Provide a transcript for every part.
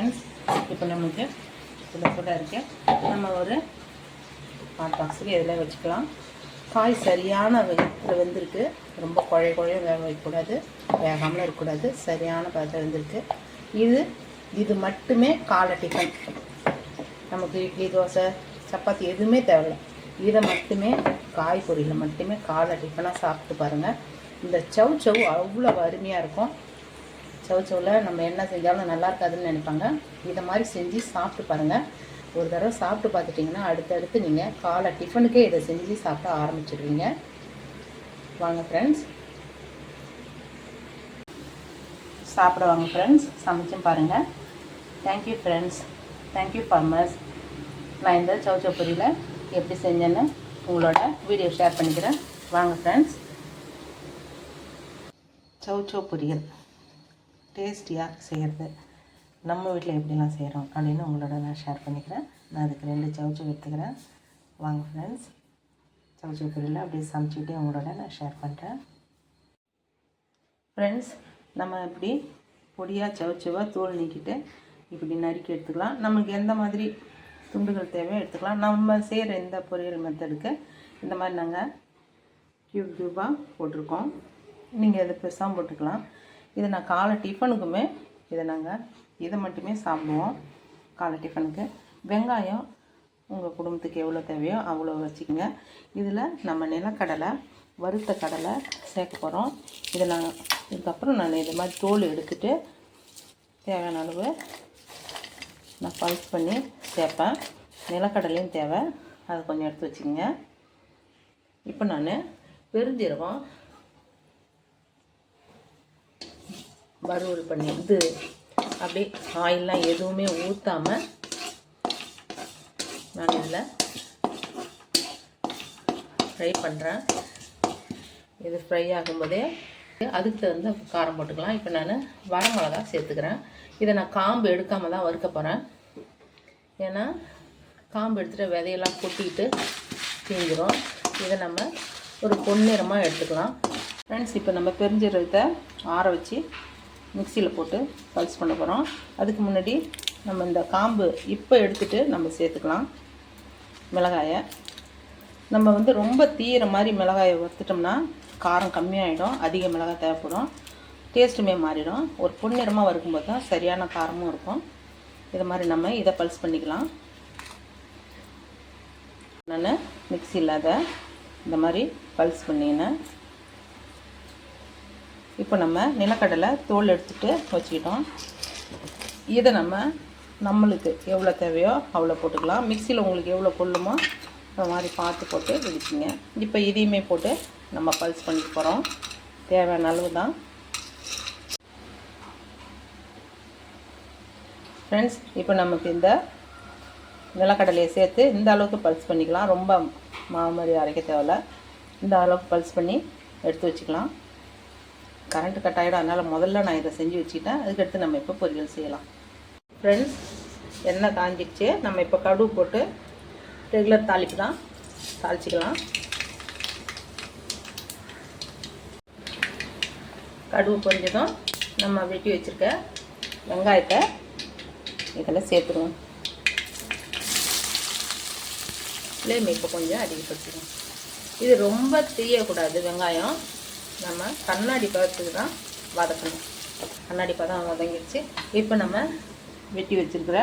Friends இப்போ நமக்கு சுட சுட நம்ம ஒரு ஹாட் பாக்ஸில் இதில் வச்சுக்கலாம். காய் சரியான வெயிட்டில் வந்திருக்கு. ரொம்ப குழைய குழைய வேக வைக்கக்கூடாது. வேகாமல் இருக்கக்கூடாது. சரியான பதத்தில் வந்திருக்கு. இது இது மட்டுமே காலை டிஃபன் நமக்கு இட்லி தோசை சப்பாத்தி எதுவுமே தேவையில்லை. இதை மட்டுமே காய் பொரியலை மட்டுமே காலை டிஃபனாக சாப்பிட்டு பாருங்கள் இந்த சவ் சவ் அவ்வளோ அருமையாக இருக்கும். சவுச்சோவில் நம்ம என்ன செஞ்சாலும் நல்லா இருக்காதுன்னு நினைப்பாங்க. இதை மாதிரி செஞ்சு சாப்பிட்டு பாருங்கள் ஒரு தடவை சாப்பிட்டு பார்த்துட்டிங்கன்னா அடுத்தடுத்து நீங்கள் காலை டிஃபனுக்கே இதை செஞ்சு சாப்பிட ஆரம்பிச்சிடுவீங்க வாங்க ஃப்ரெண்ட்ஸ் சாப்பிட வாங்க ஃப்ரெண்ட்ஸ் சமைச்சும் பாருங்கள் தேங்க்யூ ஃப்ரெண்ட்ஸ் தேங்க்யூ ஃபார்மர்ஸ் நான் இந்த சௌச்சோ பொரியில் எப்படி செஞ்சேன்னு உங்களோட வீடியோ ஷேர் பண்ணிக்கிறேன். வாங்க ஃப்ரெண்ட்ஸ் சௌச்சோ பொரியல். டேஸ்டியாக செய்கிறது நம்ம வீட்டில் எப்படிலாம் செய்கிறோம் அப்படின்னு உங்களோட நான் ஷேர் பண்ணிக்கிறேன். நான் அதுக்கு ரெண்டு சவுச்சு எடுத்துக்கிறேன். வாங்க ஃப்ரெண்ட்ஸ் சவுச்சு பொரியல் அப்படியே சமைச்சிக்கிட்டே உங்களோட நான் ஷேர் பண்ணுறேன் ஃப்ரெண்ட்ஸ் நம்ம இப்படி பொடியாக சவுச்சவாக தோல் நீக்கிட்டு இப்படி நறுக்கி எடுத்துக்கலாம். நமக்கு எந்த மாதிரி துண்டுகள் தேவையோ எடுத்துக்கலாம். நம்ம செய்கிற இந்த பொரியல் மெத்தடுக்கு இந்த மாதிரி நாங்கள் க்யூப் க்யூபாக போட்டிருக்கோம். நீங்கள் அதை பெருசாக போட்டுக்கலாம். இதை நான் காலை டிஃபனுக்குமே இதை நாங்கள் இதை மட்டுமே சாப்பிடுவோம். காலை டிஃபனுக்கு. வெங்காயம் உங்கள் குடும்பத்துக்கு எவ்வளோ தேவையோ அவ்வளோ வச்சுக்கோங்க. இதில் நம்ம நிலக்கடலை வறுத்த கடலை சேர்க்க போகிறோம் இதை நான் இதுக்கப்புறம் நான் இது மாதிரி தோல் எடுத்துகிட்டு தேவையான அளவு நான் பல்ஸ் பண்ணி சேர்ப்பேன். நிலக்கடலையும் தேவை. அதை கொஞ்சம் எடுத்து வச்சுக்கோங்க. இப்போ நான் பெருஞ்சீரகம் வறுவல் பண்ணி இது அப்படியே ஆயிலெலாம் எதுவுமே ஊற்றாமல் நான் இதில் ஃப்ரை பண்ணுறேன் இது ஃப்ரை ஆகும்போதே அதுக்கு தகுந்த காரம் போட்டுக்கலாம். இப்போ நான் வரமிளகா சேர்த்துக்கிறேன். இதை நான் காம்பு எடுக்காமல் தான் வறுக்க போகிறேன் ஏன்னா காம்பு எடுத்துகிட்டு விதையெல்லாம் கொட்டிக்கிட்டு தீஞ்சிரும் இதை நம்ம ஒரு பொன்னிறமாக எடுத்துக்கலாம். ஃப்ரெண்ட்ஸ் இப்போ நம்ம பெருஞ்சீரகத்தை ஆற வச்சு மிக்சியில் போட்டு பல்ஸ் பண்ண போகிறோம் அதுக்கு முன்னாடி நம்ம இந்த காம்பு இப்போ எடுத்துகிட்டு நம்ம சேர்த்துக்கலாம். மிளகாயை. நம்ம வந்து ரொம்ப தீர மாதிரி மிளகாயை வறுத்துட்டோம்னா காரம் கம்மியாயிடும். அதிக மிளகாய் தேவைப்படும். டேஸ்ட்டுமே மாறிடும். ஒரு பொன்னிறமாக வறுக்கும்போது தான் சரியான காரமும் இருக்கும். இதை மாதிரி நம்ம இதை பல்ஸ் பண்ணிக்கலாம். நான் மிக்சி இல்லாத இந்த மாதிரி பல்ஸ் பண்ணினேன். இப்போ நம்ம நிலக்கடலை தோல் எடுத்துகிட்டு வச்சுக்கிட்டோம். இதை நம்ம நம்மளுக்கு எவ்வளோ தேவையோ அவ்வளோ போட்டுக்கலாம். மிக்சியில் உங்களுக்கு எவ்வளோ கொள்ளுமோ அந்த மாதிரி பார்த்து போட்டு விடிச்சிங்க இப்போ இதையுமே போட்டு நம்ம பல்ஸ் பண்ணிட்டு போகிறோம். தேவையான அளவு தான். ஃப்ரெண்ட்ஸ் இப்போ நமக்கு இந்த நிலக்கடலையை சேர்த்து இந்த அளவுக்கு பல்ஸ் பண்ணிக்கலாம். ரொம்ப மாமரி அரைக்க தேவையில்ல. இந்த அளவுக்கு பல்ஸ் பண்ணி எடுத்து வச்சுக்கலாம். கரண்ட்டு கட் ஆகிடும் அதனால் முதல்ல நான் இதை செஞ்சு வச்சுக்கிட்டேன். அதுக்கடுத்து நம்ம இப்போ பொரியல் செய்யலாம். ஃப்ரெண்ட்ஸ் எண்ணெய் காஞ்சிடுச்சு. நம்ம இப்போ கடுகு போட்டு ரெகுலர் தாளிப்பு தான். தாளிச்சிக்கலாம். கடுகு பொரிஞ்சதும் நம்ம வெட்டி வச்சுருக்க வெங்காயத்தை இதில் சேர்த்துருவோம். ஃப்ளேம் இப்போ கொஞ்சம் அதிகப்படுத்திடும் இது ரொம்ப தெரியக்கூடாது வெங்காயம். நம்ம கண்ணாடி பதத்துக்கு தான் வதக்கணும். கண்ணாடி பதம் வதங்கிடுச்சு இப்போ நம்ம வெட்டி வச்சுருக்கிற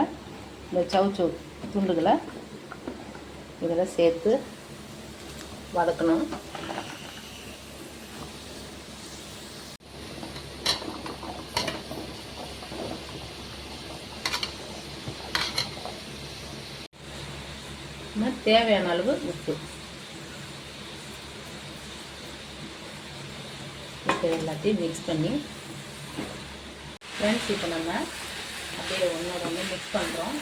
இந்த சவுச்சவு துண்டுகளை இதில் சேர்த்து வதக்கணும். நம்ம தேவையான அளவு உப்பு. இப்போ எல்லாத்தையும் மிக்ஸ் பண்ணி. ஃப்ரெண்ட்ஸ் இப்போ நம்ம அப்படியே ஒன்றோட ஒன்று மிக்ஸ் பண்ணுறோம்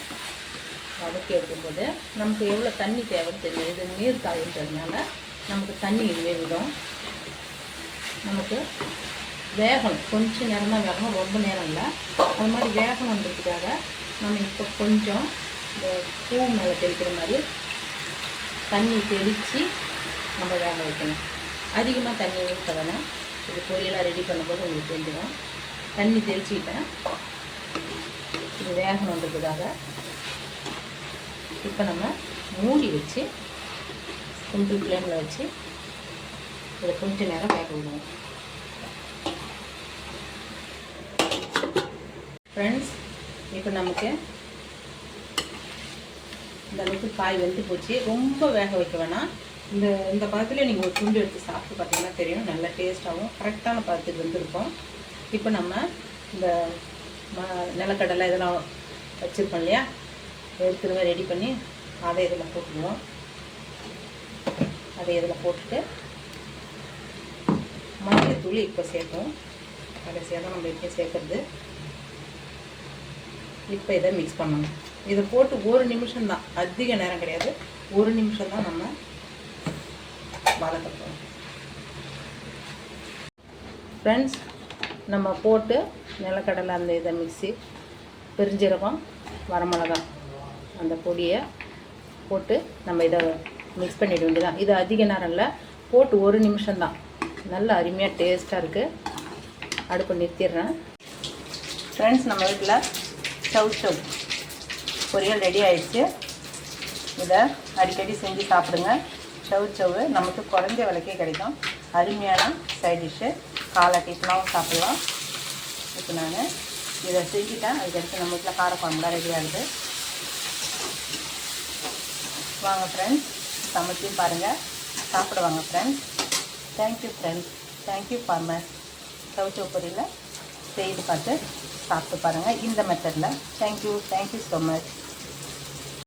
வதக்கி எடுக்கும்போது நமக்கு எவ்வளோ தண்ணி தேவைன்னு தெரியும் இது நீர் காயுன்றதுனால நமக்கு தண்ணி இதுவே விடும். நமக்கு வேகணும். கொஞ்சம் நேரம் தான் வேகணும். ரொம்ப நேரம் இல்லை. அது மாதிரி வேகணுன்றதுக்காக நம்ம இப்போ கொஞ்சம் இந்த பூ மேலே தெளிக்கிற மாதிரி தண்ணி தெளித்து நம்ம வேக வைக்கணும். அதிகமாக தண்ணி ஊற்ற வேணாம். இது பொரியலாக ரெடி பண்ணும்போது உங்களுக்கு தெரிஞ்சிடும் தண்ணி தெளிச்சுக்கிட்டேன். இது வேகணுன்றதுக்காக இப்போ நம்ம மூடி வச்சு சிம்பிள் ஃப்ளேமில் வச்சு இதை கொஞ்சம் நேரம் வேக விடுவோம் ஃப்ரெண்ட்ஸ் இப்போ நமக்கு இந்த அளவுக்கு காய் வெந்து போச்சு. ரொம்ப வேக வைக்க வேணாம். இந்த இந்த பதத்தில் நீங்கள் ஒரு துண்டு எடுத்து சாப்பிட்டு பார்த்தீங்கன்னா தெரியும். நல்ல டேஸ்ட்டாகவும் கரெக்டான பதத்துக்கு வெந்திருக்கும். இப்போ நம்ம இந்த ம நிலக்கடலை இதெல்லாம் வச்சுருக்கோம் இல்லையா? எடுத்துருவே ரெடி பண்ணி அதை இதில் போட்டுருவோம். அதை இதில் போட்டுட்டு மஞ்சள் இப்போ சேர்ப்போம். கடைசியாக தான் நம்ம இப்போ சேர்க்குறது. இப்போ இதை மிக்ஸ் பண்ணணும். இதை போட்டு ஒரு நிமிஷம் தான் அதிக நேரம் கிடையாது. ஒரு நிமிஷம் தான் நம்ம வதக்க போகிறோம் ஃப்ரெண்ட்ஸ் நம்ம போட்டு நிலக்கடலை அந்த இதை மிக்ஸி பெருஞ்சீரகம் வரமிளகா அந்த பொடியை போட்டு நம்ம இதை மிக்ஸ் பண்ணிட வேண்டியதான் இது அதிக நேரம் இல்லை போட்டு ஒரு நிமிஷம்தான். நல்ல அருமையாக டேஸ்ட்டாக இருக்குது அடுப்பு நிறுத்திடுறேன். ஃப்ரெண்ட்ஸ் நம்ம வீட்டில் ஸ்டவ் ஸ்டவ் பொரியல் ரெடி ஆயிடுச்சு. இதை அடிக்கடி செஞ்சு சாப்பிடுங்க. சவு சவு. நமக்கு குறைஞ்ச விலைக்கே கிடைக்கும். அருமையான சைட் டிஷ்ஷு காலை டிஷ்லாம் சாப்பிட்லாம். இப்போ நான் இதை செஞ்சுட்டேன். அதுக்கடுத்து நம்ம வீட்டில் காரக்குழம்புலாம் ரெடி ஆகுது. வாங்க ஃப்ரெண்ட்ஸ் சமைச்சியும் பாருங்கள் சாப்பிடுவாங்க friends thank you friends thank you farmer சவுச்சோ பொரியல செய்து பார்த்து சாப்பிட்டு பாருங்கள் இந்த மெத்தடில் தேங்க்யூ தேங்க்யூ ஸோ மச்